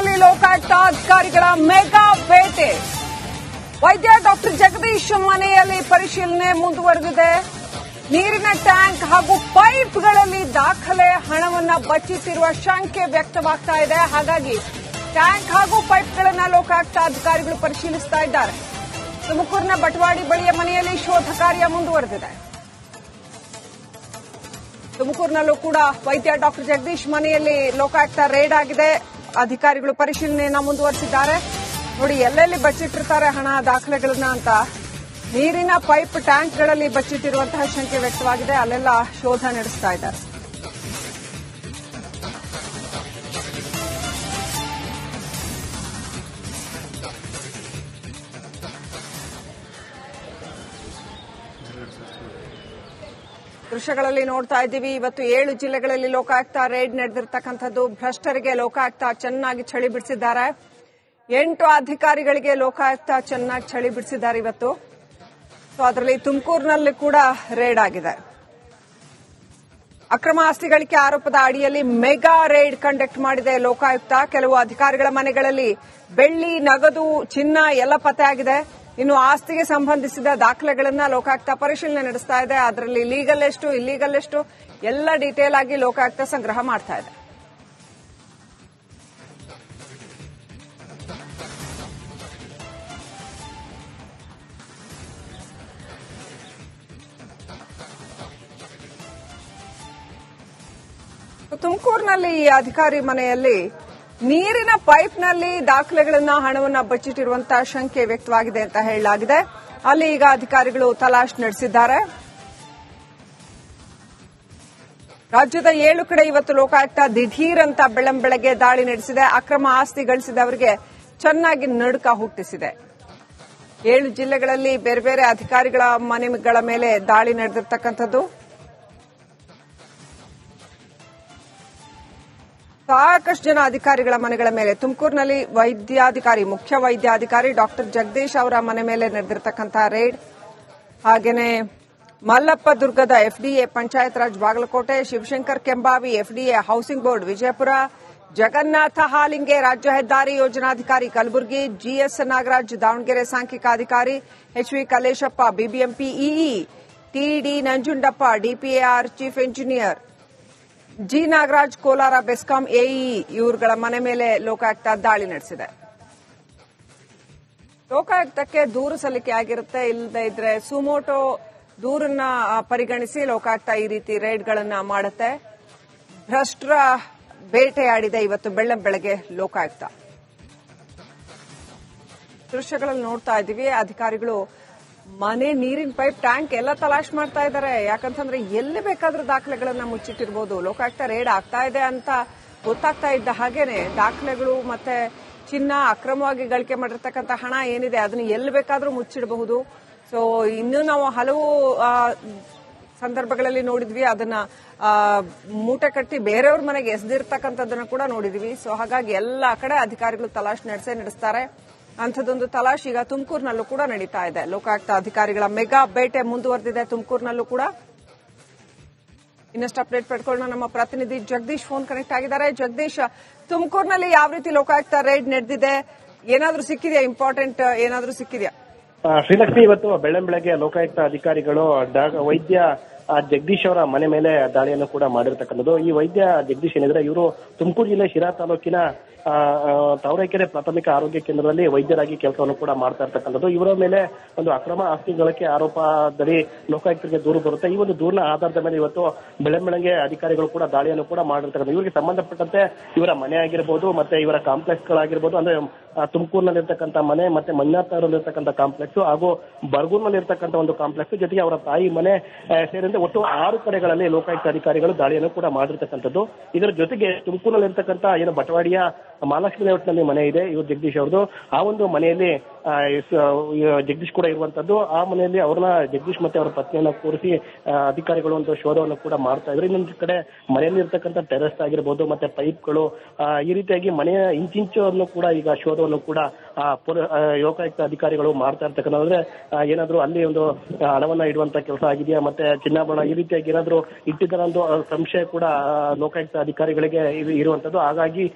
ತುಮಕೂರಿನಲ್ಲಿ ಲೋಕಾಯುಕ್ತ ಅಧಿಕಾರಿಗಳ ಮೆಗಾ ಬೇಟೆ ವೈದ್ಯ ಡಾಕ್ಟರ್ ಜಗದೀಶ್ ಮನೆಯಲ್ಲಿ ಪರಿಶೀಲನೆ ಮುಂದುವರೆದಿದೆ. ನೀರಿನ ಟ್ಯಾಂಕ್ ಹಾಗೂ ಪೈಪ್ಗಳಲ್ಲಿ ದಾಖಲೆ ಹಣವನ್ನು ಬಚ್ಚಿಟ್ಟಿರುವ ಶಂಕೆ ವ್ಯಕ್ತವಾಗ್ತಾ ಇದೆ. ಹಾಗಾಗಿ ಟ್ಯಾಂಕ್ ಹಾಗೂ ಪೈಪ್ಗಳನ್ನು ಲೋಕಾಯುಕ್ತ ಅಧಿಕಾರಿಗಳು ಪರಿಶೀಲಿಸ್ತಾ ಇದ್ದಾರೆ. ತುಮಕೂರಿನ ಬಟವಾಡಿ ಬಳಿಯ ಮನೆಯಲ್ಲಿ ಶೋಧ ಕಾರ್ಯ ಮುಂದುವರೆದಿದೆ. ತುಮಕೂರಿನಲ್ಲೂ ಕೂಡ ವೈದ್ಯ ಡಾಕ್ಟರ್ ಜಗದೀಶ್ ಮನೆಯಲ್ಲಿ ಲೋಕಾಯುಕ್ತ ರೇಡ್ ಆಗಿದೆ. ಅಧಿಕಾರಿಗಳು ಪರಿಶೀಲನೆಯನ್ನ ಮುಂದುವರೆಸಿದ್ದಾರೆ. ನೋಡಿ, ಎಲ್ಲೆಲ್ಲಿ ಬಚ್ಚಿಟ್ಟಿರ್ತಾರೆ ಹಣ ದಾಖಲೆಗಳನ್ನ ಅಂತ. ನೀರಿನ ಪೈಪ್ ಟ್ಯಾಂಕ್ಗಳಲ್ಲಿ ಬಚ್ಚಿಟ್ಟಿರುವಂತಹ ಶಂಕೆ ವ್ಯಕ್ತವಾಗಿದೆ. ಅಲ್ಲೆಲ್ಲ ಶೋಧ ನಡೆಸ್ತಾ ಇದ್ದಾರೆ. ದೃಶ್ಯಗಳಲ್ಲಿ ನೋಡ್ತಾ ಇದ್ದೀವಿ. ಇವತ್ತು ಏಳು ಜಿಲ್ಲೆಗಳಲ್ಲಿ ಲೋಕಾಯುಕ್ತ ರೇಡ್ ನಡೆದಿರ್ತಕ್ಕಂಥದ್ದು. ಭ್ರಷ್ಟರಿಗೆ ಲೋಕಾಯುಕ್ತ ಚೆನ್ನಾಗಿ ಚಳಿ ಬಿಡಿಸಿದ್ದಾರೆ. ಎಂಟು ಅಧಿಕಾರಿಗಳಿಗೆ ಲೋಕಾಯುಕ್ತ ಚೆನ್ನಾಗಿ ಚಳಿ ಬಿಡಿಸಿದ್ದಾರೆ ಇವತ್ತು. ಸೊ ಅದರಲ್ಲಿ ತುಮಕೂರಿನಲ್ಲಿ ಕೂಡ ರೇಡ್ ಆಗಿದೆ. ಅಕ್ರಮ ಆಸ್ತಿ ಗಳಿಕೆ ಆರೋಪದ ಅಡಿಯಲ್ಲಿ ಮೆಗಾ ರೇಡ್ ಕಂಡಕ್ಟ್ ಮಾಡಿದೆ ಲೋಕಾಯುಕ್ತ. ಕೆಲವು ಅಧಿಕಾರಿಗಳ ಮನೆಗಳಲ್ಲಿ ಬೆಳ್ಳಿ, ನಗದು, ಚಿನ್ನ ಎಲ್ಲ ಪತ್ತೆಯಾಗಿದೆ. ಇನ್ನು ಆಸ್ತಿಗೆ ಸಂಬಂಧಿಸಿದ ದಾಖಲೆಗಳನ್ನ ಲೋಕಾಯುಕ್ತ ಪರಿಶೀಲನೆ ನಡೆಸ್ತಾ ಇದೆ. ಅದರಲ್ಲಿ ಲೀಗಲ್ ಎಷ್ಟು ಇಲ್ಲೀಗಲ್ ಎಷ್ಟು, ಎಲ್ಲ ಡೀಟೇಲ್ ಆಗಿ ಲೋಕಾಯುಕ್ತ ಸಂಗ್ರಹ ಮಾಡ್ತಾ ಇದೆ. ತುಮಕೂರಿನಲ್ಲಿ ಈ ಅಧಿಕಾರಿ ಮನೆಯಲ್ಲಿ ನೀರಿನ ಪೈಪ್ನಲ್ಲಿ ದಾಖಲೆಗಳನ್ನ ಹಣವನ್ನ ಬಚ್ಚಿಟ್ಟಿರುವಂತಹ ಶಂಕೆ ವ್ಯಕ್ತವಾಗಿದೆ ಅಂತ ಹೇಳಲಾಗಿದೆ. ಅಲ್ಲಿ ಈಗ ಅಧಿಕಾರಿಗಳು ತಲಾಶ್ ನಡೆಸಿದ್ದಾರೆ. ರಾಜ್ಯದ ಏಳು ಕಡೆ ಇವತ್ತು ಲೋಕಾಯುಕ್ತ ದಿಢೀರ್ ಅಂತ ಬೆಳ್ಳಂಬೆಳಗ್ಗೆ ದಾಳಿ ನಡೆಸಿದೆ. ಅಕ್ರಮ ಆಸ್ತಿ ಗಳಿಸಿದವರಿಗೆ ಚೆನ್ನಾಗಿ ನಡುಕ ಹುಟ್ಟಿಸಿದೆ. ಏಳು ಜಿಲ್ಲೆಗಳಲ್ಲಿ ಬೇರೆ ಬೇರೆ ಅಧಿಕಾರಿಗಳ ಮನೆಗಳ ಮೇಲೆ ದಾಳಿ ನಡೆದಿರ್ತಕ್ಕಂಥದ್ದು. ಸಾಕಷ್ಟು ಜನ ಅಧಿಕಾರಿಗಳ ಮನೆಗಳ ಮೇಲೆ, ತುಮಕೂರಿನಲ್ಲಿ ವೈದ್ಯಾಧಿಕಾರಿ, ಮುಖ್ಯ ವೈದ್ಯಾಧಿಕಾರಿ ಡಾಕ್ಟರ್ ಜಗದೀಶ್ ಅವರ ಮನೆ ಮೇಲೆ ನಡೆದಿರತಕ್ಕಂತಹ ರೇಡ್, ಹಾಗೇನೆ ಮಲ್ಲಪ್ಪ ದುರ್ಗದ FDA panchayat Raj Bagalkote, Shivashankar Kembavi FDA housing board Vijayapura, Jagannatha Halinge ರಾಜ್ಯ ಹೆದ್ದಾರಿ ಯೋಜನಾಧಿಕಾರಿ ಕಲಬುರಗಿ, ಜಿಎಸ್ ನಾಗರಾಜ್ ದಾವಣಗೆರೆ ಸಾಂಖ್ಯಿಕ ಅಧಿಕಾರಿ HV Kaleshappa BBMP EE, TD Nanjundappa, DPAR chief engineer G Nagaraj, Kolar, BESCOM AE ಇವರುಗಳ ಮನೆ ಮೇಲೆ ಲೋಕಾಯುಕ್ತ ದಾಳಿ ನಡೆಸಿದೆ. ಲೋಕಾಯುಕ್ತಕ್ಕೆ ದೂರು ಸಲ್ಲಿಕೆ ಆಗಿರುತ್ತೆ ಇಲ್ಲದೆ ಇದ್ರೆ ಸುಮೋಟೋ ದೂರನ್ನ ಪರಿಗಣಿಸಿ ಲೋಕಾಯುಕ್ತ ಈ ರೀತಿ ರೇಡ್ಗಳನ್ನ ಮಾಡುತ್ತೆ. ಭ್ರಷ್ಟರ ಬೇಟೆಯಾಡಿದೆ ಇವತ್ತು ಬೆಳ್ಳ ಬೆಳಗ್ಗೆ ಲೋಕಾಯುಕ್ತ. ದೃಶ್ಯಗಳಲ್ಲಿ ನೋಡ್ತಾ ಇದ್ದೀವಿ, ಅಧಿಕಾರಿಗಳು ಮನೆ ನೀರಿನ ಪೈಪ್ ಟ್ಯಾಂಕ್ ಎಲ್ಲ ತಲಾಶ್ ಮಾಡ್ತಾ ಇದ್ದಾರೆ. ಯಾಕಂತಂದ್ರೆ ಎಲ್ಲಿ ಬೇಕಾದ್ರೂ ದಾಖಲೆಗಳನ್ನ ಮುಚ್ಚಿಟ್ಟಿರ್ಬೋದು. ಲೋಕಾಯುಕ್ತ ರೇಡ್ ಆಗ್ತಾ ಇದೆ ಅಂತ ಗೊತ್ತಾಗ್ತಾ ಇದ್ದ ಹಾಗೇನೆ ದಾಖಲೆಗಳು ಮತ್ತೆ ಚಿನ್ನ ಅಕ್ರಮವಾಗಿ ಗಳಿಕೆ ಮಾಡಿರ್ತಕ್ಕಂಥ ಹಣ ಏನಿದೆ ಅದನ್ನ ಎಲ್ಲಿ ಬೇಕಾದ್ರೂ ಮುಚ್ಚಿಡಬಹುದು. ಸೊ ಇನ್ನು ನಾವು ಹಲವು ಸಂದರ್ಭಗಳಲ್ಲಿ ನೋಡಿದ್ವಿ. ಅದನ್ನ ಮೂಟೆ ಕಟ್ಟಿ ಬೇರೆಯವ್ರ ಮನೆಗೆ ಎಸೆದಿರ್ತಕ್ಕಂಥದ್ದನ್ನ ಕೂಡ ನೋಡಿದ್ವಿ. ಸೊ ಹಾಗಾಗಿ ಎಲ್ಲ ಕಡೆ ಅಧಿಕಾರಿಗಳು ತಲಾಶ್ ನಡೆಸೇ ನಡೆಸ್ತಾರೆ. ಅಂಥದ್ದೊಂದು ತಲಾಶ್ ಈಗ ತುಮಕೂರಿನಲ್ಲೂ ಕೂಡ ನಡೀತಾ ಇದೆ. ಲೋಕಾಯುಕ್ತ ಅಧಿಕಾರಿಗಳ ಮೆಗಾ ಬೇಟೆ ಮುಂದುವರೆದಿದೆ ತುಮಕೂರಿನಲ್ಲೂ ಕೂಡ. ಇನ್ನಷ್ಟು ಅಪ್ಡೇಟ್ ಪಡ್ಕೊಳ್ಳೋಣ. ನಮ್ಮ ಪ್ರತಿನಿಧಿ ಜಗದೀಶ್ ಫೋನ್ ಕನೆಕ್ಟ್ ಆಗಿದ್ದಾರೆ. ಜಗದೀಶ್, ತುಮಕೂರಿನಲ್ಲಿ ಯಾವ ರೀತಿ ಲೋಕಾಯುಕ್ತ ರೇಡ್ ನಡೆದಿದೆ? ಏನಾದ್ರೂ ಸಿಕ್ಕಿದೆಯಾ? ಇಂಪಾರ್ಟೆಂಟ್ ಏನಾದ್ರೂ ಸಿಕ್ಕಿದೆಯಾ? ಶ್ರೀಲಕ್ಷ್ಮಿ ಇವತ್ತು ಬೆಳ್ಳಂ ಬೆಳಗ್ಗೆ ಲೋಕಾಯುಕ್ತ ಅಧಿಕಾರಿಗಳು ವೈದ್ಯ ಆ, ಜಗದೀಶ್ ಅವರ ಮನೆ ಮೇಲೆ ದಾಳಿಯನ್ನು ಕೂಡ ಮಾಡಿರ್ತಕ್ಕಂಥದ್ದು. ಈ ವೈದ್ಯ ಜಗದೀಶ್ ಏನಿದ್ರೆ ಇವರು ತುಮಕೂರು ಜಿಲ್ಲೆ ಶಿರಾ ತಾಲೂಕಿನ ತಾವರೆಕೆರೆ ಪ್ರಾಥಮಿಕ ಆರೋಗ್ಯ ಕೇಂದ್ರದಲ್ಲಿ ವೈದ್ಯರಾಗಿ ಕೆಲಸವನ್ನು ಕೂಡ ಮಾಡ್ತಾ ಇರ್ತಕ್ಕಂಥದ್ದು. ಇವರ ಮೇಲೆ ಒಂದು ಅಕ್ರಮ ಆಸ್ತಿ ಗಳಿಕೆ ಆರೋಪದಲ್ಲಿ ಲೋಕಾಯುಕ್ತರಿಗೆ ದೂರು ಬರುತ್ತೆ. ಈ ಒಂದು ದೂರಿನ ಆಧಾರದ ಮೇಲೆ ಇವತ್ತು ಬೆಳ್ಳಂ ಬೆಳಗ್ಗೆ ಅಧಿಕಾರಿಗಳು ಕೂಡ ದಾಳಿಯನ್ನು ಕೂಡ ಮಾಡಿರ್ತಕ್ಕಂಥ ಇವರಿಗೆ ಸಂಬಂಧಪಟ್ಟಂತೆ ಇವರ ಮನೆ ಆಗಿರ್ಬೋದು ಮತ್ತೆ ಇವರ ಕಾಂಪ್ಲೆಕ್ಸ್ ಗಳಾಗಿರ್ಬೋದು ಅಂದ್ರೆ ಆ, ತುಮಕೂರಿನಲ್ಲಿರ್ತಕ್ಕಂಥ ಮನೆ ಮತ್ತೆ ಮಂಜುನಾಥ್ ಕಾಂಪ್ಲೆಕ್ಸ್ ಹಾಗೂ ಬರ್ಗೂರ್ನಲ್ಲಿರ್ತಕ್ಕಂಥ ಒಂದು ಕಾಂಪ್ಲೆಕ್ಸ್ ಜೊತೆಗೆ ಅವರ ತಾಯಿ ಮನೆ ಸೇರಿದಂತೆ ಒಟ್ಟು ಆರು ಕಡೆಗಳಲ್ಲಿ ಲೋಕಾಯುಕ್ತ ಅಧಿಕಾರಿಗಳು ದಾಳಿಯನ್ನು ಕೂಡ ಮಾಡಿರ್ತಕ್ಕಂಥದ್ದು. ಇದರ ಜೊತೆಗೆ ತುಮಕೂರಿನಲ್ಲಿರ್ತಕ್ಕಂಥ ಏನು ಬಟವಾಡಿಯ ಮಹಾಲಕ್ಷ್ಮಿ ಲೇಔಟ್ನಲ್ಲಿ ಮನೆ ಇದೆ ಇವರು ಜಗದೀಶ್ ಅವರದು ಆ ಒಂದು ಮನೆಯಲ್ಲಿ ಜಗದೀಶ್ ಕೂಡ ಇರುವಂತದ್ದು ಆ ಮನೆಯಲ್ಲಿ ಅವ್ರನ್ನ ಜಗದೀಶ್ ಮತ್ತೆ ಅವರ ಪತ್ನಿಯನ್ನ ಕೂರಿಸಿ ಅಧಿಕಾರಿಗಳು ಒಂದು ಶೋಧವನ್ನು ಕೂಡ ಮಾಡ್ತಾ ಇದ್ರು. ಇನ್ನೊಂದು ಕಡೆ ಮನೆಯಲ್ಲಿ ಇರ್ತಕ್ಕಂಥ ಟೆರೆಸ್ ಆಗಿರ್ಬೋದು ಮತ್ತೆ ಪೈಪ್ಗಳು ಈ ರೀತಿಯಾಗಿ ಮನೆಯ ಇಂಚಿಂಚನ್ನು ಕೂಡ ಈಗ ಶೋಧ ಎಲ್ಲದನ್ನು ಕೂಡ ಲೋಕಾಯುಕ್ತ ಅಧಿಕಾರಿಗಳು ಮಾಡ್ತಾ ಇರ್ತಕ್ಕಂಥದ್ರೆ ಏನಾದ್ರು ಅಲ್ಲಿ ಒಂದು ಹಣವನ್ನ ಇಡುವಂತ ಕೆಲಸ ಆಗಿದೆಯಾ? ಮತ್ತೆ ಚಿನ್ನಾಭರಣ ಈ ರೀತಿಯಾಗಿ ಏನಾದ್ರು ಇಟ್ಟಿದ್ದಾರೆ ಒಂದು ಸಂಶಯ ಕೂಡ ಲೋಕಾಯುಕ್ತ ಅಧಿಕಾರಿಗಳಿಗೆ ಇರುವಂತದ್ದು ಹಾಗಾಗಿ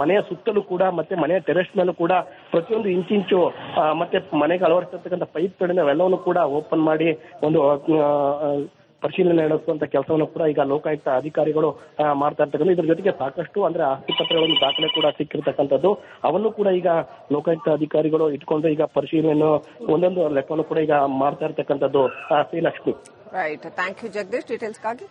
ಮನೆಯ ಸುತ್ತಲೂ ಕೂಡ ಮತ್ತೆ ಮನೆಯ ಟೆರೆಸ್ ಮೇಲೂ ಕೂಡ ಪ್ರತಿಯೊಂದು ಇಂಚಿಂಚು ಮತ್ತೆ ಮನೆಗೆ ಅಳವಡಿಸಿರ್ತಕ್ಕಂಥ ಪೈಪ್ಗಳಿಂದ ಅವೆಲ್ಲವನ್ನು ಕೂಡ ಓಪನ್ ಮಾಡಿ ಒಂದು ಪರಿಶೀಲನೆ ನಡೆಸುವಂತ ಕೆಲಸವನ್ನು ಕೂಡ ಈಗ ಲೋಕಾಯುಕ್ತ ಅಧಿಕಾರಿಗಳು ಮಾಡ್ತಾ ಇರ್ತಕ್ಕಂಥ ಇದ್ರ ಜೊತೆಗೆ ಸಾಕಷ್ಟು ಅಂದ್ರೆ ಆಸ್ತಿ ಪತ್ರಗಳನ್ನು ದಾಖಲೆ ಕೂಡ ಸಿಕ್ಕಿರ್ತಕ್ಕಂಥದ್ದು. ಅವನ್ನು ಕೂಡ ಈಗ ಲೋಕಾಯುಕ್ತ ಅಧಿಕಾರಿಗಳು ಇಟ್ಕೊಂಡು ಈಗ ಪರಿಶೀಲನೆಯನ್ನು ಒಂದೊಂದು ಲೆಕ್ಕವನ್ನು ಕೂಡ ಈಗ ಮಾಡ್ತಾ ಇರ್ತಕ್ಕಂಥದ್ದು Srilakshmi. Right thank you Jagadish ಡೀಟೇಲ್ಸ್ಗಾಗಿ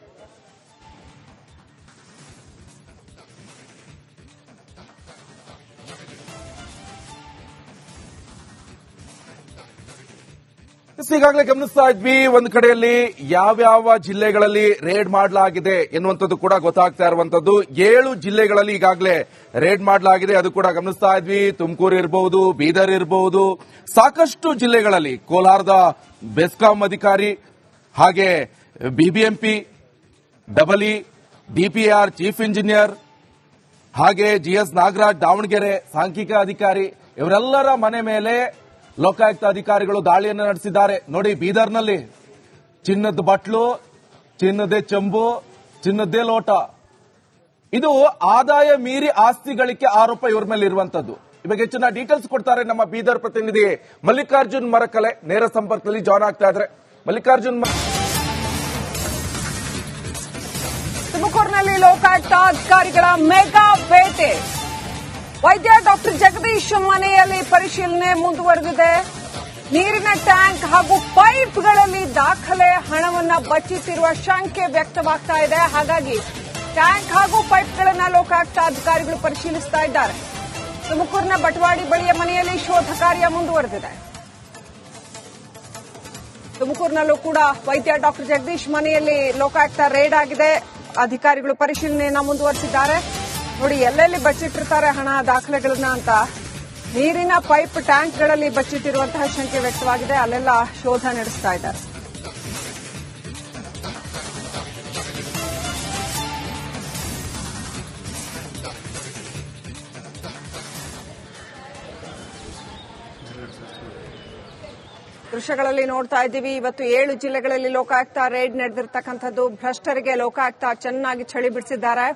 ಈಗಾಗಲೇ ಗಮನಿಸ್ತಾ ಇದ್ವಿ, ಒಂದು ಕಡೆಯಲ್ಲಿ ಯಾವ್ಯಾವ ಜಿಲ್ಲೆಗಳಲ್ಲಿ ರೇಡ್ ಮಾಡಲಾಗಿದೆ ಎನ್ನುವಂಥದ್ದು ಕೂಡ ಗೊತ್ತಾಗ್ತಾ ಇರುವಂತದ್ದು ಏಳು ಜಿಲ್ಲೆಗಳಲ್ಲಿ ಈಗಾಗಲೇ ರೇಡ್ ಮಾಡಲಾಗಿದೆ, ಅದು ಕೂಡ ಗಮನಿಸ್ತಾ ಇದ್ವಿ. ತುಮಕೂರು ಇರಬಹುದು ಬೀದರ್ ಇರಬಹುದು ಸಾಕಷ್ಟು ಜಿಲ್ಲೆಗಳಲ್ಲಿ ಕೋಲಾರದ ಬೆಸ್ಕಾಂ ಅಧಿಕಾರಿ, ಹಾಗೆ ಬಿಬಿಎಂಪಿ ಡಬಲಿ ಡಿಪಿಆರ್ ಚೀಫ್ ಇಂಜಿನಿಯರ್ ಹಾಗೆ ಜಿಎಸ್ ನಾಗರಾಜ್, ದಾವಣಗೆರೆ, ಸಾಂಖ್ಯಿಕ ಅಧಿಕಾರಿ, ಇವರೆಲ್ಲರ ಮನೆ ಮೇಲೆ ಲೋಕಾಯುಕ್ತ ಅಧಿಕಾರಿಗಳು ದಾಳಿಯನ್ನು ನಡೆಸಿದ್ದಾರೆ. ನೋಡಿ, ಬೀದರ್ನಲ್ಲಿ ಚಿನ್ನದ ಬಟ್ಲು, ಚಿನ್ನದೇ ಚಂಬು, ಚಿನ್ನದೇ ಲೋಟ. ಇದು ಆದಾಯ ಮೀರಿ ಆಸ್ತಿ ಗಳಿಕೆ ಆರೋಪ ಇವ್ರ ಮೇಲೆ ಇರುವಂತದ್ದು. ಇವಾಗ ಹೆಚ್ಚಿನ ಡೀಟೇಲ್ಸ್ ಕೊಡ್ತಾರೆ ನಮ್ಮ ಬೀದರ್ ಪ್ರತಿನಿಧಿ ಮಲ್ಲಿಕಾರ್ಜುನ್ ಮರಕಲೆ. ನೇರ ಸಂಪರ್ಕದಲ್ಲಿ ಜಾಯ್ನ್ ಆಗ್ತಾ ಇದ್ರೆ ಮಲ್ಲಿಕಾರ್ಜುನ್ ತುಮಕೂರಿನಲ್ಲಿ ಲೋಕಾಯುಕ್ತ ಅಧಿಕಾರಿಗಳ ಮೆಗಾ ಬೇಟೆ ವೈದ್ಯ ಡಾಕ್ಟರ್ ಜಗದೀಶ್ ಮನೆಯಲ್ಲಿ ಪರಿಶೀಲನೆ ಮುಂದುವರೆದಿದೆ. ನೀರಿನ ಟ್ಯಾಂಕ್ ಹಾಗೂ ಪೈಪ್ಗಳಲ್ಲಿ ದಾಖಲೆ ಹಣವನ್ನ ಬಚ್ಚಿಟ್ಟಿರುವ ಶಂಕೆ ವ್ಯಕ್ತವಾಗ್ತಾ ಇದೆ. ಹಾಗಾಗಿ ಟ್ಯಾಂಕ್ ಹಾಗೂ ಪೈಪ್ಗಳನ್ನ ಲೋಕಾಯುಕ್ತ ಅಧಿಕಾರಿಗಳು ಪರಿಶೀಲಿಸ್ತಾ ಇದ್ದಾರೆ. ತುಮಕೂರಿನ ಬಟವಾಡಿ ಬಳಿಯ ಮನೆಯಲ್ಲಿ ಶೋಧ ಕಾರ್ಯ ಮುಂದುವರೆದಿದೆ. ತುಮಕೂರಿನಲ್ಲೂ ಕೂಡ ವೈದ್ಯ ಡಾಕ್ಟರ್ ಜಗದೀಶ್ ಮನೆಯಲ್ಲಿ ಲೋಕಾಯುಕ್ತ ರೇಡ್ ಆಗಿದೆ. ಅಧಿಕಾರಿಗಳು ಪರಿಶೀಲನೆಯನ್ನ ಮುಂದುವರೆಸಿದ್ದಾರೆ. ನೋಡಿ, ಎಲ್ಲೆಲ್ಲಿ ಬಚ್ಚಿಟ್ಟಿರ್ತಾರೆ ಹಣ ದಾಖಲೆಗಳನ್ನ ಅಂತ? ನೀರಿನ ಪೈಪ್ ಟ್ಯಾಂಕ್ಗಳಲ್ಲಿ ಬಚ್ಚಿಟ್ಟಿರುವಂತಹ ಶಂಕೆ ವ್ಯಕ್ತವಾಗಿದೆ. ಅಲ್ಲೆಲ್ಲ ಶೋಧ ನಡೆಸ್ತಾ ಇದ್ದಾರೆ. ದೃಶ್ಯಗಳಲ್ಲಿ ನೋಡ್ತಾ ಇದ್ದೀವಿ. ಇವತ್ತು ಏಳು ಜಿಲ್ಲೆಗಳಲ್ಲಿ ಲೋಕಾಯುಕ್ತ ರೇಡ್ ನಡೆದಿರ್ತಕ್ಕಂಥದ್ದು. ಭ್ರಷ್ಟರಿಗೆ ಲೋಕಾಯುಕ್ತ ಚೆನ್ನಾಗಿ ಚಳಿ ಬಿಡಿಸಿದ್ದಾರೆ.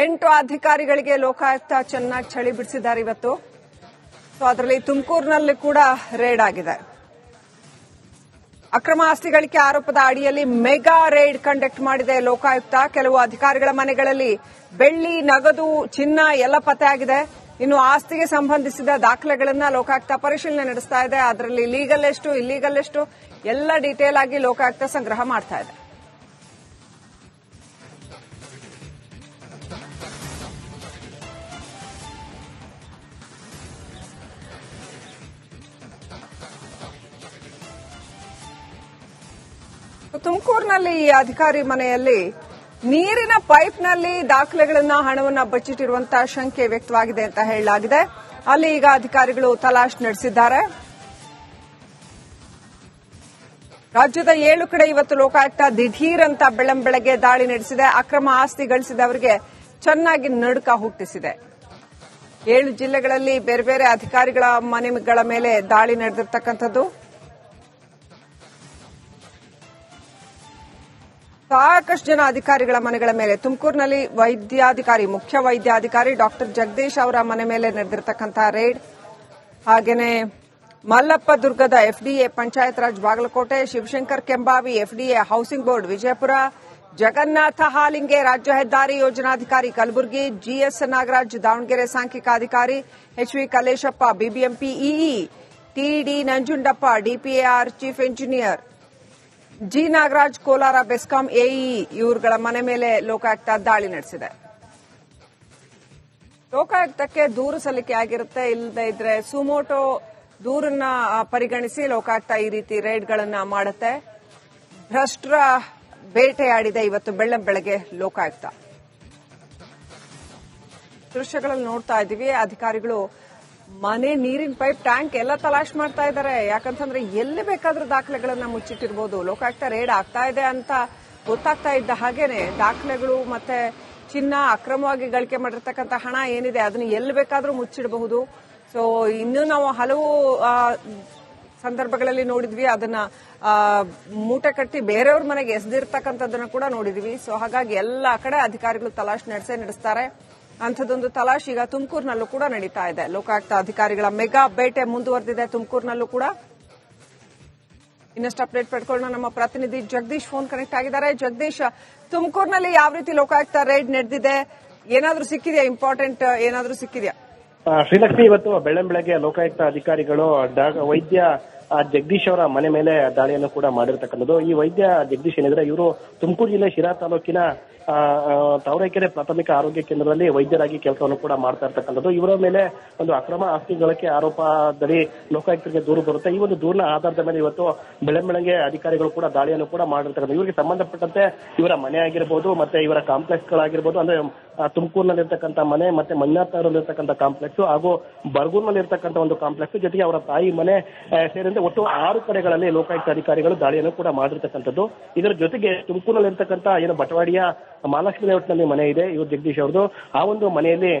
ಎಂಟು ಅಧಿಕಾರಿಗಳಿಗೆ ಲೋಕಾಯುಕ್ತ ಚೆನ್ನಾಗಿ ಚಳಿ ಬಿಡಿಸಿದ್ದಾರೆ ಇವತ್ತು. ಸೊ ಅದರಲ್ಲಿ ತುಮಕೂರಿನಲ್ಲಿ ಕೂಡ ರೇಡ್ ಆಗಿದೆ. ಅಕ್ರಮ ಆಸ್ತಿ ಗಳಿಕೆ ಆರೋಪದ ಅಡಿಯಲ್ಲಿ ಮೆಗಾ ರೇಡ್ ಕಂಡಕ್ಟ್ ಮಾಡಿದೆ ಲೋಕಾಯುಕ್ತ. ಕೆಲವು ಅಧಿಕಾರಿಗಳ ಮನೆಗಳಲ್ಲಿ ಬೆಳ್ಳಿ, ನಗದು, ಚಿನ್ನ ಎಲ್ಲ ಪತ್ತೆಯಾಗಿದೆ ಇನ್ನು ಆಸ್ತಿಗೆ ಸಂಬಂಧಿಸಿದ ದಾಖಲೆಗಳನ್ನ ಲೋಕಾಯುಕ್ತ ಪರಿಶೀಲನೆ ನಡೆಸ್ತಾ ಇದೆ. ಅದರಲ್ಲಿ ಲೀಗಲ್ ಎಷ್ಟು ಇಲ್ಲೀಗಲ್ ಎಷ್ಟು, ಎಲ್ಲ ಡೀಟೇಲ್ ಆಗಿ ಲೋಕಾಯುಕ್ತ ಸಂಗ್ರಹ ಮಾಡ್ತಾ ಇದೆ. ತುಮಕೂರಿನಲ್ಲಿ ಈ ಅಧಿಕಾರಿ ಮನೆಯಲ್ಲಿ ನೀರಿನ ಪೈಪ್ನಲ್ಲಿ ದಾಖಲೆಗಳನ್ನ ಹಣವನ್ನ ಬಚ್ಚಿಟ್ಟಿರುವಂತಹ ಶಂಕೆ ವ್ಯಕ್ತವಾಗಿದೆ ಅಂತ ಹೇಳಲಾಗಿದೆ. ಅಲ್ಲಿ ಈಗ ಅಧಿಕಾರಿಗಳು ತಲಾಶ್ ನಡೆಸಿದ್ದಾರೆ. ರಾಜ್ಯದ ಏಳು ಕಡೆ ಇವತ್ತು ಲೋಕಾಯುಕ್ತ ದಿಢೀರ್ ಅಂತ ಬೆಳಂಬೆಳಗ್ಗೆ ದಾಳಿ ನಡೆಸಿದೆ. ಅಕ್ರಮ ಆಸ್ತಿ ಗಳಿಸಿದವರಿಗೆ ಚೆನ್ನಾಗಿ ನಡುಕ ಹುಟ್ಟಿಸಿದೆ. ಏಳು ಜಿಲ್ಲೆಗಳಲ್ಲಿ ಬೇರೆ ಬೇರೆ ಅಧಿಕಾರಿಗಳ ಮನೆಗಳ ಮೇಲೆ ದಾಳಿ ನಡೆದಿರ್ತಕ್ಕಂಥದ್ದು. ಸಾಕಷ್ಟು ಜನ ಅಧಿಕಾರಿಗಳ ಮನೆಗಳ ಮೇಲೆ, ತುಮಕೂರಿನಲ್ಲಿ ವೈದ್ಯಾಧಿಕಾರಿ, ಮುಖ್ಯ ವೈದ್ಯಾಧಿಕಾರಿ ಡಾಕ್ಟರ್ ಜಗದೀಶ್ ಅವರ ಮನೆ ಮೇಲೆ ನಡೆದಿರತಕ್ಕಂತಹ ರೇಡ್, ಹಾಗೇನೆ ಮಲ್ಲಪ್ಪ ದುರ್ಗದ FDA panchayat Raj Bagalkote, Shivashankar Kembavi FDA housing board Vijayapura, Jagannatha Halinge ರಾಜ್ಯ ಹೆದ್ದಾರಿ ಯೋಜನಾಧಿಕಾರಿ ಕಲಬುರಗಿ, ಜಿಎಸ್ ನಾಗರಾಜ್ ದಾವಣಗೆರೆ ಸಾಂಖ್ಯಿಕ ಅಧಿಕಾರಿ HV Kaleshappa BBMP EE, TD Nanjundappa, DPAR chief engineer G Nagaraj, Kolar, BESCOM AE ಇವರುಗಳ ಮನೆ ಮೇಲೆ ಲೋಕಾಯುಕ್ತ ದಾಳಿ ನಡೆಸಿದೆ. ಲೋಕಾಯುಕ್ತಕ್ಕೆ ದೂರು ಸಲ್ಲಿಕೆ ಆಗಿರುತ್ತೆ ಇಲ್ಲದೆ ಇದ್ರೆ ಸುಮೋಟೋ ದೂರನ್ನ ಪರಿಗಣಿಸಿ ಲೋಕಾಯುಕ್ತ ಈ ರೀತಿ ರೇಡ್ಗಳನ್ನ ಮಾಡುತ್ತೆ. ಭ್ರಷ್ಟರ ಬೇಟೆಯಾಡಿದೆ ಇವತ್ತು ಬೆಳ್ಳ ಬೆಳಗ್ಗೆ ಲೋಕಾಯುಕ್ತ. ದೃಶ್ಯಗಳಲ್ಲಿ ನೋಡ್ತಾ ಇದ್ದೀವಿ, ಅಧಿಕಾರಿಗಳು ಮನೆ ನೀರಿನ ಪೈಪ್ ಟ್ಯಾಂಕ್ ಎಲ್ಲ ತಲಾಶ್ ಮಾಡ್ತಾ ಇದ್ದಾರೆ. ಯಾಕಂತಂದ್ರೆ ಎಲ್ಲಿ ಬೇಕಾದ್ರೂ ದಾಖಲೆಗಳನ್ನ ಮುಚ್ಚಿಟ್ಟಿರ್ಬೋದು. ಲೋಕಾಯುಕ್ತ ರೇಡ್ ಆಗ್ತಾ ಇದೆ ಅಂತ ಗೊತ್ತಾಗ್ತಾ ಇದ್ದ ಹಾಗೇನೆ ದಾಖಲೆಗಳು ಮತ್ತೆ ಚಿನ್ನ ಅಕ್ರಮವಾಗಿ ಗಳಿಕೆ ಮಾಡಿರ್ತಕ್ಕಂಥ ಹಣ ಏನಿದೆ ಅದನ್ನ ಎಲ್ಲಿ ಬೇಕಾದ್ರೂ ಮುಚ್ಚಿಡಬಹುದು. ಸೊ ಇನ್ನು ನಾವು ಹಲವು ಸಂದರ್ಭಗಳಲ್ಲಿ ನೋಡಿದ್ವಿ. ಅದನ್ನ ಮೂಟೆ ಕಟ್ಟಿ ಬೇರೆಯವ್ರ ಮನೆಗೆ ಎಸೆದಿರ್ತಕ್ಕಂಥದ್ದನ್ನ ಕೂಡ ನೋಡಿದ್ವಿ. ಸೊ ಹಾಗಾಗಿ ಎಲ್ಲ ಕಡೆ ಅಧಿಕಾರಿಗಳು ತಲಾಶ್ ನಡೆಸೇ ನಡೆಸ್ತಾರೆ. ಅಂಥದ್ದೊಂದು ತಲಾಶ್ ಈಗ ತುಮಕೂರಿನಲ್ಲೂ ಕೂಡ ನಡೀತಾ ಇದೆ. ಲೋಕಾಯುಕ್ತ ಅಧಿಕಾರಿಗಳ ಮೆಗಾ ಬೇಟೆ ಮುಂದುವರೆದಿದೆ ತುಮಕೂರಿನಲ್ಲೂ ಕೂಡ. ಇನ್ನಷ್ಟು ಅಪ್ಡೇಟ್ ಪಡ್ಕೊಳ್ಳೋಣ. ನಮ್ಮ ಪ್ರತಿನಿಧಿ ಜಗದೀಶ್ ಫೋನ್ ಕನೆಕ್ಟ್ ಆಗಿದ್ದಾರೆ. ಜಗದೀಶ್, ತುಮಕೂರಿನಲ್ಲಿ ಯಾವ ರೀತಿ ಲೋಕಾಯುಕ್ತ ರೇಡ್ ನಡೆದಿದೆ? ಏನಾದ್ರೂ ಸಿಕ್ಕಿದೆಯಾ? ಇಂಪಾರ್ಟೆಂಟ್ ಏನಾದ್ರೂ ಸಿಕ್ಕಿದೆಯಾ? ಶ್ರೀಲಕ್ಷ್ಮಿ ಇವತ್ತು ಬೆಳ್ಳಂ ಬೆಳಗ್ಗೆ ಲೋಕಾಯುಕ್ತ ಅಧಿಕಾರಿಗಳು ವೈದ್ಯ ಆ, ಜಗದೀಶ್ ಅವರ ಮನೆ ಮೇಲೆ ದಾಳಿಯನ್ನು ಕೂಡ ಮಾಡಿರ್ತಕ್ಕಂಥದ್ದು. ಈ ವೈದ್ಯ ಜಗದೀಶ್ ಏನಿದ್ರೆ ಇವರು ತುಮಕೂರು ಜಿಲ್ಲೆ ಶಿರಾ ತಾಲೂಕಿನ ತಾವರೆಕೆರೆ ಪ್ರಾಥಮಿಕ ಆರೋಗ್ಯ ಕೇಂದ್ರದಲ್ಲಿ ವೈದ್ಯರಾಗಿ ಕೆಲಸವನ್ನು ಕೂಡ ಮಾಡ್ತಾ ಇರ್ತಕ್ಕಂಥದ್ದು. ಇವರ ಮೇಲೆ ಒಂದು ಅಕ್ರಮ ಆಸ್ತಿ ಗಳಿಕೆ ಆರೋಪದಲ್ಲಿ ಲೋಕಾಯುಕ್ತರಿಗೆ ದೂರು ಬರುತ್ತೆ. ಈ ಒಂದು ದೂರಿನ ಆಧಾರದ ಮೇಲೆ ಇವತ್ತು ಬೆಳ್ಳಂ ಬೆಳಗ್ಗೆ ಅಧಿಕಾರಿಗಳು ಕೂಡ ದಾಳಿಯನ್ನು ಕೂಡ ಮಾಡಿರ್ತಕ್ಕಂಥದ್ದು. ಇವರಿಗೆ ಸಂಬಂಧಪಟ್ಟಂತೆ ಇವರ ಮನೆ ಆಗಿರ್ಬೋದು ಮತ್ತೆ ಇವರ ಕಾಂಪ್ಲೆಕ್ಸ್ ಗಳಾಗಿರ್ಬೋದು ಅಂದ್ರೆ ಆ, ತುಮಕೂರಿನಲ್ಲಿರ್ತಕ್ಕಂಥ ಮನೆ ಮತ್ತೆ ಮಂಜಾತನಲ್ಲಿರ್ತಕ್ಕಂಥ ಕಾಂಪ್ಲೆಕ್ಸ್ ಹಾಗೂ ಬರ್ಗೂರ್ನಲ್ಲಿರ್ತಕ್ಕಂಥ ಒಂದು ಕಾಂಪ್ಲೆಕ್ಸ್ ಜೊತೆಗೆ ಅವರ ತಾಯಿ ಮನೆ ಸೇರಿದಂತೆ ಒಟ್ಟು ಆರು ಕಡೆಗಳಲ್ಲಿ ಲೋಕಾಯುಕ್ತ ಅಧಿಕಾರಿಗಳು ದಾಳಿಯನ್ನು ಕೂಡ ಮಾಡಿರ್ತಕ್ಕಂಥದ್ದು. ಇದರ ಜೊತೆಗೆ ತುಮಕೂರಿನಲ್ಲಿರ್ತಕ್ಕಂಥ ಏನು ಬಟವಾಡಿಯ ಮಹಾಲಕ್ಷ್ಮಿ ಲೇಔಟ್ನಲ್ಲಿ ಮನೆ ಇದೆ ಇವರು ಜಗದೀಶ್ ಅವರದು ಆ ಒಂದು ಮನೆಯಲ್ಲಿ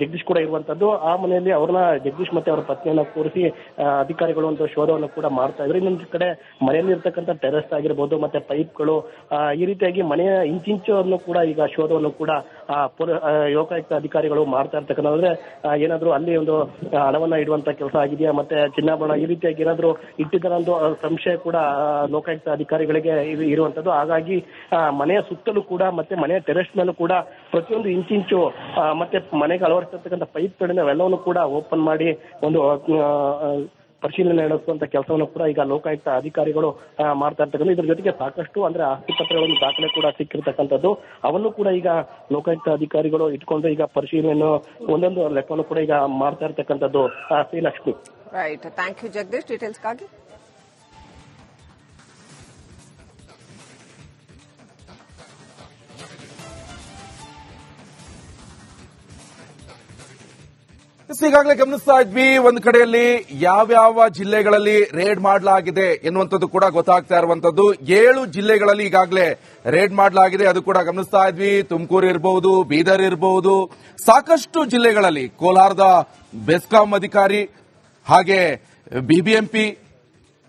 ಜಗದೀಶ್ ಕೂಡ ಇರುವಂತದ್ದು ಆ ಮನೆಯಲ್ಲಿ ಅವ್ರನ್ನ ಜಗದೀಶ್ ಮತ್ತೆ ಅವರ ಪತ್ನಿಯನ್ನ ಕೂರಿಸಿ ಅಧಿಕಾರಿಗಳು ಒಂದು ಶೋಧವನ್ನು ಕೂಡ ಮಾಡ್ತಾ ಇದ್ರು. ಇನ್ನೊಂದು ಕಡೆ ಮನೆಯಲ್ಲಿ ಇರ್ತಕ್ಕಂಥ ಟೆರೆಸ್ ಆಗಿರ್ಬೋದು ಮತ್ತೆ ಪೈಪ್ಗಳು ಈ ರೀತಿಯಾಗಿ ಮನೆಯ ಇಂಚಿಂಚನ್ನು ಕೂಡ ಈಗ ಶೋಧವನ್ನು ಕೂಡ ಲೋಕಾಯುಕ್ತ ಅಧಿಕಾರಿಗಳು ಮಾಡ್ತಾ ಇರ್ತಕ್ಕಂಥದ್ರೆ ಏನಾದ್ರು ಅಲ್ಲಿ ಒಂದು ಹಣವನ್ನ ಇಡುವಂತ ಕೆಲಸ ಆಗಿದೆಯಾ? ಮತ್ತೆ ಚಿನ್ನಾಭರಣ ಈ ರೀತಿಯಾಗಿ ಏನಾದ್ರು ಇಟ್ಟಿದ್ದರ ಒಂದು ಸಂಶಯ ಕೂಡ ಲೋಕಾಯುಕ್ತ ಅಧಿಕಾರಿಗಳಿಗೆ ಇರುವಂತದ್ದು ಹಾಗಾಗಿ ಮನೆಯ ಸುತ್ತಲೂ ಕೂಡ ಮತ್ತೆ ಮನೆಯ ಟೆರೆಸ್ ಮೇಲೂ ಕೂಡ ಪ್ರತಿಯೊಂದು ಇಂಚಿಂಚು ಮತ್ತೆ ಮನೆಗೆ ಅಳವಡಿಸಿರ್ತಕ್ಕಂಥ ಪೈಪ್ಗಳಿಂದ ಅವೆಲ್ಲವನ್ನು ಕೂಡ ಓಪನ್ ಮಾಡಿ ಒಂದು ಪರಿಶೀಲನೆ ನಡೆಸುವಂತ ಕೆಲಸವನ್ನು ಕೂಡ ಈಗ ಲೋಕಾಯುಕ್ತ ಅಧಿಕಾರಿಗಳು ಮಾಡ್ತಾ ಇರ್ತಕ್ಕಂಥ ಇದ್ರ ಜೊತೆಗೆ ಸಾಕಷ್ಟು ಅಂದ್ರೆ ಆಸ್ತಿ ಪತ್ರಗಳನ್ನು ದಾಖಲೆ ಕೂಡ ಸಿಕ್ಕಿರ್ತಕ್ಕಂಥದ್ದು. ಅವನ್ನು ಕೂಡ ಈಗ ಲೋಕಾಯುಕ್ತ ಅಧಿಕಾರಿಗಳು ಇಟ್ಕೊಂಡು ಈಗ ಪರಿಶೀಲನೆಯನ್ನು ಒಂದೊಂದು ಲೆಕ್ಕವನ್ನು ಕೂಡ ಈಗ ಮಾಡ್ತಾ ಇರ್ತಕ್ಕಂಥದ್ದು Srilakshmi. Right thank you Jagadish ಡೀಟೇಲ್ಸ್ಗಾಗಿ ಈಗಾಗಲೇ ಗಮನಿಸ್ತಾ ಇದ್ವಿ, ಒಂದು ಕಡೆಯಲ್ಲಿ ಯಾವ್ಯಾವ ಜಿಲ್ಲೆಗಳಲ್ಲಿ ರೇಡ್ ಮಾಡಲಾಗಿದೆ ಎನ್ನುವಂಥದ್ದು ಕೂಡ ಗೊತ್ತಾಗ್ತಾ ಇರುವಂತದ್ದು ಏಳು ಜಿಲ್ಲೆಗಳಲ್ಲಿ ಈಗಾಗಲೇ ರೇಡ್ ಮಾಡಲಾಗಿದೆ, ಅದು ಕೂಡ ಗಮನಿಸ್ತಾ ಇದ್ವಿ. ತುಮಕೂರು ಇರಬಹುದು ಬೀದರ್ ಇರಬಹುದು ಸಾಕಷ್ಟು ಜಿಲ್ಲೆಗಳಲ್ಲಿ ಕೋಲಾರದ ಬೆಸ್ಕಾಂ ಅಧಿಕಾರಿ, ಹಾಗೆ ಬಿಬಿಎಂಪಿ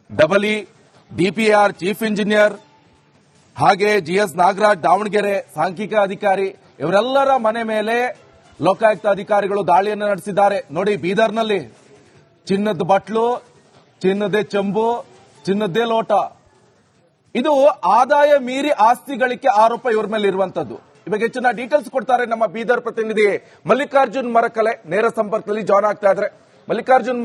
ಡಬಲಿ ಡಿಪಿಆರ್ ಚೀಫ್ ಇಂಜಿನಿಯರ್ ಹಾಗೆ ಜಿಎಸ್ ನಾಗರಾಜ್, ದಾವಣಗೆರೆ, ಸಾಂಖ್ಯಿಕ ಅಧಿಕಾರಿ, ಇವರೆಲ್ಲರ ಮನೆ ಮೇಲೆ ಲೋಕಾಯುಕ್ತ ಅಧಿಕಾರಿಗಳು ದಾಳಿಯನ್ನು ನಡೆಸಿದ್ದಾರೆ. ನೋಡಿ, ಬೀದರ್ನಲ್ಲಿ ಚಿನ್ನದ ಬಟ್ಲು, ಚಿನ್ನದೇ ಚಂಬು, ಚಿನ್ನದೇ ಲೋಟ. ಇದು ಆದಾಯ ಮೀರಿ ಆಸ್ತಿ ಗಳಿಕೆ ಆರೋಪ ಇವ್ರ ಮೇಲೆ ಇರುವಂತದ್ದು. ಇವಾಗ ಹೆಚ್ಚಿನ ಡೀಟೇಲ್ಸ್ ಕೊಡ್ತಾರೆ ನಮ್ಮ ಬೀದರ್ ಪ್ರತಿನಿಧಿ ಮಲ್ಲಿಕಾರ್ಜುನ್ ಮರಕಲೆ. ನೇರ ಸಂಪರ್ಕದಲ್ಲಿ ಜಾಯ್ನ್ ಆಗ್ತಾ ಇದ್ರೆ ಮಲ್ಲಿಕಾರ್ಜುನ್